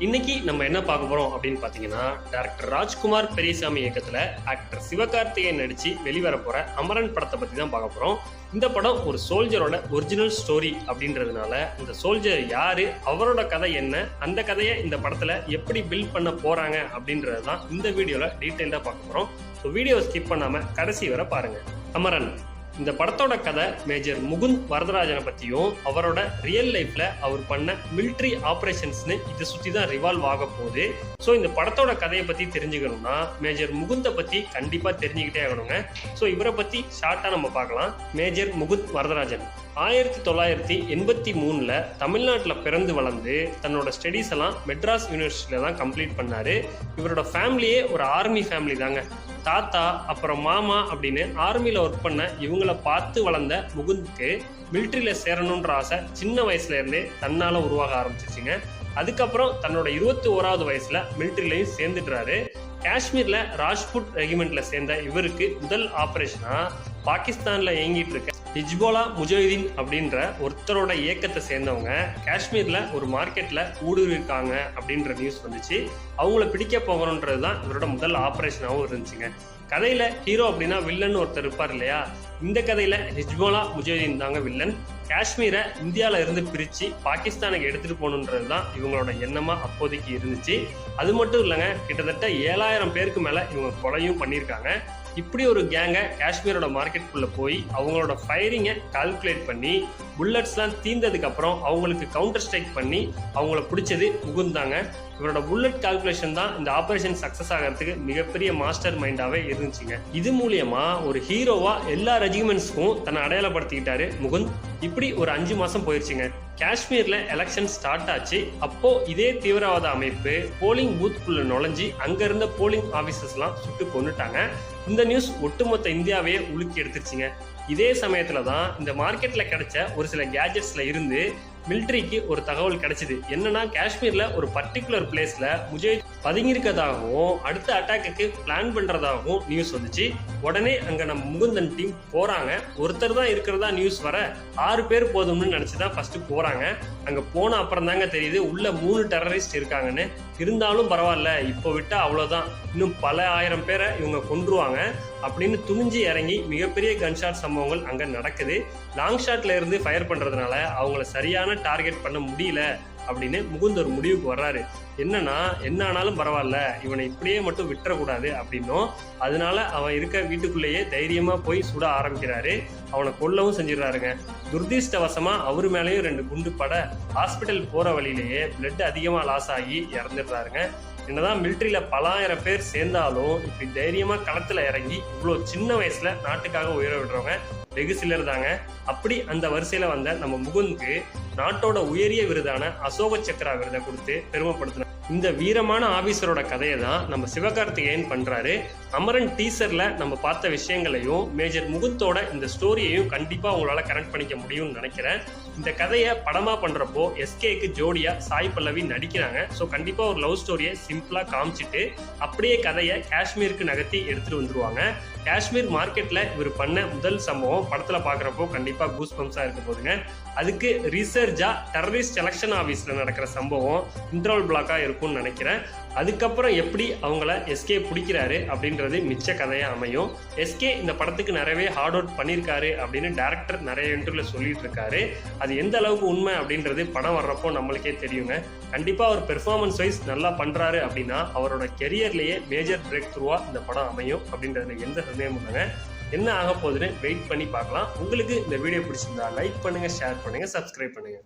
இன்னைக்கு நம்ம என்ன பார்க்க போறோம் அப்படின்னு பாத்தீங்கன்னா டேரக்டர் ராஜ்குமார் பெரியசாமி இயக்கத்துல ஆக்டர் சிவகார்த்திகேயன் நடிச்சு வெளிவர போற அமரன் படத்தை பத்தி தான் பார்க்க போறோம். இந்த படம் ஒரு சோல்ஜரோட ஒரிஜினல் ஸ்டோரி அப்படின்றதுனால இந்த சோல்ஜர் யாரு அவரோட கதை என்ன அந்த கதையை இந்த படத்துல எப்படி பில்ட் பண்ண போறாங்க அப்படின்றது தான் இந்த வீடியோல டீட்டெயில்டா பார்க்க போறோம். ஸோ வீடியோவை ஸ்கிப் பண்ணாம கடைசி வரை பாருங்க. அமரன். இந்த படத்தோட கதை மேஜர் முகுந்த் வரதராஜனை பத்தியும் அவரோட ரியல் லைஃப்ல அவர் பண்ண மிலிட்ரி ஆபரேஷன்ஸ்னு இதை சுத்தி தான் ரிவால்வ் ஆக போகுது. ஸோ இந்த படத்தோட கதையை பத்தி தெரிஞ்சுக்கணும்னா மேஜர் முகுந்த பத்தி கண்டிப்பா தெரிஞ்சுக்கிட்டே ஆகணுங்க. ஸோ இவரை பத்தி ஷார்ட்டா நம்ம பார்க்கலாம். மேஜர் முகுந்த் வரதராஜன். ஆயிரத்தி தொள்ளாயிரத்தி எண்பத்தி மூணுல தமிழ்நாட்டில் பிறந்து வளர்ந்து தன்னோட ஸ்டடீஸ் எல்லாம் மெட்ராஸ் யூனிவர்சிட்டியில தான் கம்ப்ளீட் பண்ணாரு. இவரோட ஃபேமிலியே ஒரு ஆர்மி ஃபேமிலி தாங்க. தாத்தா அப்புறம் மாமா அப்படின்னு ஆர்மியில் ஒர்க் பண்ண இவங்களை பார்த்து வளர்ந்த முகுந்துக்கு மிலிட்ரியில் சேரணுன்ற ஆசை சின்ன வயசுலேருந்தே தன்னால் தன்னால உருவாக ஆரம்பிச்சிச்சுங்க. அதுக்கப்புறம் தன்னோட இருபத்தி ஓராவது வயசில் மிலிட்ரிலையும் சேர்ந்துடுறாரு. காஷ்மீரில் ராஜ்புட் ரெகிமெண்ட்டில் சேர்ந்த இவருக்கு முதல் ஆப்ரேஷனாக பாகிஸ்தான்ல இயங்கிட்டு இருக்க ஹிஜ்போலா முஜாஹிதீன் அப்படின்ற ஒருத்தரோட இயக்கத்தை சேர்ந்தவங்க காஷ்மீர்ல ஒரு மார்க்கெட்ல ஊடுருவிருக்காங்க அப்படின்ற நியூஸ் வந்துச்சு. அவங்கள பிடிக்க போகணுன்றது தான் இவரோட முதல் ஆபரேஷனாகவும் இருந்துச்சுங்க. கதையில ஹீரோ அப்படின்னா வில்லன் ஒருத்தர் இருப்பார் இல்லையா? இந்த கதையில ஹிஜ்போலா முஜாஹிதீன் தாங்க வில்லன் காஷ்மீரை இந்தியாவில இருந்து பிரிச்சு பாகிஸ்தானுக்கு எடுத்துட்டு போகணுன்றது தான் இவங்களோட எண்ணமா அப்போதைக்கு இருந்துச்சு. அது மட்டும் இல்லைங்க கிட்டத்தட்ட ஏழாயிரம் பேருக்கு மேல இவங்க கொலையும் பண்ணியிருக்காங்க. இப்படி ஒரு கேங்கை காஷ்மீரோட மார்க்கெட்டுக்குள்ள போய் அவங்களோட ஃபயரிங்கை கால்குலேட் பண்ணி புல்லட்ஸ்லாம் தீர்ந்ததுக்கப்புறம் அவங்களுக்கு கவுண்டர் ஸ்ட்ரைக் பண்ணி அவங்கள பிடிச்சது முகுந்தாங்க இவரோட புல்லட் கால்குலேஷன் தான் இந்த ஆபரேஷன் சக்சஸ் ஆகிறதுக்கு மிகப்பெரிய மாஸ்டர் மைண்டாவே இருந்துச்சுங்க. இது மூலியமா ஒரு ஹீரோவா எல்லா ரெஜிமெண்ட்ஸ்க்கும் தன்னை அடையாளப்படுத்திக்கிட்டாரு முகுந்த். இப்படி ஒரு அஞ்சு மாசம் போயிருச்சுங்க. காஷ்மீர்ல எலெக்ஷன் ஸ்டார்ட் ஆச்சு. அப்போ இதே தீவிரவாத அமைப்பு போலிங் பூத்துக்குள்ள நுழைஞ்சி அங்க இருந்த போலிங் ஆபீசர்ஸ்லாம் சுட்டு கொண்டுட்டாங்க இந்த நியூஸ் ஒட்டுமொத்த இந்தியாவையே உலுக்கி எடுத்துருச்சுங்க. இதே சமயத்துல தான் இந்த மார்க்கெட்ல கிடைச்ச ஒரு சில கேஜெட்ஸ்ல இருந்து மிலிட்ரிக்கு ஒரு தகவல் கிடைச்சிது. என்னன்னா காஷ்மீர்ல ஒரு பர்டிகுலர் பிளேஸ்ல முஜே பதுங்கியிருக்கதாகவும் அடுத்த அட்டாக்குக்கு பிளான் பண்றதாகவும் நியூஸ் வந்துச்சு. உடனே அங்க நம்ம முகுந்தன் டீம் போறாங்க. ஒருத்தர் தான் இருக்கிறதா நியூஸ் வர ஆறு பேர் போதும்னு நினைச்சுதான் ஃபர்ஸ்ட் போறாங்க. அங்க போன அப்புறம் தாங்க தெரியுது உள்ள மூணு டெரரிஸ்ட் இருக்காங்கன்னு. இருந்தாலும் பரவாயில்ல இப்போ விட்டா அவ்வளவுதான். இன்னும் பல ஆயிரம் பேரை இவங்க கொன்றுவாங்க. அப்படின்னு துணிஞ்சு இறங்கி மிகப்பெரிய கன்ஷாட் சம்பவங்கள் அங்க நடக்குது. லாங் ஷாட்ல இருந்து ஃபயர் பண்றதுனால அவங்கள சரியான டார்கெட் பண்ண முடியல. அப்படின்னு முகுந்த் ஒரு முடிவுக்கு வர்றாரு. என்னன்னா என்ன ஆனாலும் பரவாயில்ல இவனை இப்படியே மட்டும் விட்டுறக்கூடாது அப்படின்னும். அதனால அவன் இருக்க வீட்டுக்குள்ளேயே தைரியமா போய் சுட ஆரம்பிக்கிறாரு. அவனை கொல்லவும் செஞ்சிடறாருங்க. துர்திஷ்டவசமா அவர் மேலேயும் ரெண்டு குண்டு பட ஹாஸ்பிட்டல் போற வழியிலேயே பிளட் அதிகமா லாஸ் ஆகி இறந்துடுறாருங்க. என்னதான் மிலிட்ரியில பலாயிரம் பேர் சேர்ந்தாலும் இப்படி தைரியமா களத்துல இறங்கி இவ்வளோ சின்ன வயசுல நாட்டுக்காக உயர விடுறவங்க வெகு சிலர் தாங்க அப்படி அந்த வரிசையில வந்த நம்ம முகுந்துக்கு நாட்டோட உயரிய விருதான அசோக சக்கரா விருதை கொடுத்து பெருமைப்படுத்தினார் இந்த வீரமான ஆபீசரோட கதையை தான் நம்ம சிவகார்த்திகேயன் பண்றாரு. அமரன் டீசர்ல நம்ம பார்த்த விஷயங்களையும் மேஜர் முகுந்தோட இந்த ஸ்டோரியையும் கண்டிப்பா உங்களால கனெக்ட் பண்ணிக்க முடியும்னு நினைக்கிறேன். இந்த கதையை படமா பண்றப்போ எஸ்கேக்கு ஜோடியா சாய் பல்லவி நடிக்கிறாங்க. ஸோ கண்டிப்பா ஒரு லவ் ஸ்டோரியை சிம்பிளா காமிச்சிட்டு அப்படியே கதையை காஷ்மீருக்கு நகர்த்தி எடுத்துட்டு வந்துருவாங்க. காஷ்மீர் மார்க்கெட்ல இவர் பண்ண முதல் சம்பவம் படத்துல பாக்குறப்போ கண்டிப்பா கூஸ் பம்ஸா இருக்க போதுங்க. அதுக்கு ரீசர்ஜா டெரரிஸ்ட் எலெக்ஷன் ஆஃபீஸில் நடக்கிற சம்பவம் இன்ட்ரோல் பிளாக்காக இருக்கும்னு நினைக்கிறேன். அதுக்கப்புறம் எப்படி அவங்கள எஸ்கே பிடிக்கிறாரு அப்படின்றது மிச்ச கதையாக அமையும். எஸ்கே இந்த படத்துக்கு நிறையவே ஹார்ட் அவுட் பண்ணியிருக்காரு அப்படின்னு டேரக்டர் நிறைய இன்டர்வியூவில் சொல்லிட்டு இருக்காரு அது எந்த அளவுக்கு உண்மை அப்படின்றது படம் வர்றப்போ நம்மளுக்கே தெரியுங்க. கண்டிப்பாக அவர் பெர்ஃபார்மன்ஸ் வைஸ் நல்லா பண்றாரு அப்படின்னா அவரோட கெரியர்லேயே மேஜர் பிரேக் த்ரூவா இந்த படம் அமையும் அப்படின்றதுல எந்த சந்தேகமும் இல்லைங்க. என்ன ஆக போகுதுன்னு வெயிட் பண்ணி பார்க்கலாம். உங்களுக்கு இந்த வீடியோ பிடிச்சிருந்தா லைக் பண்ணுங்க ஷேர் பண்ணுங்க சப்ஸ்கிரைப் பண்ணுங்க.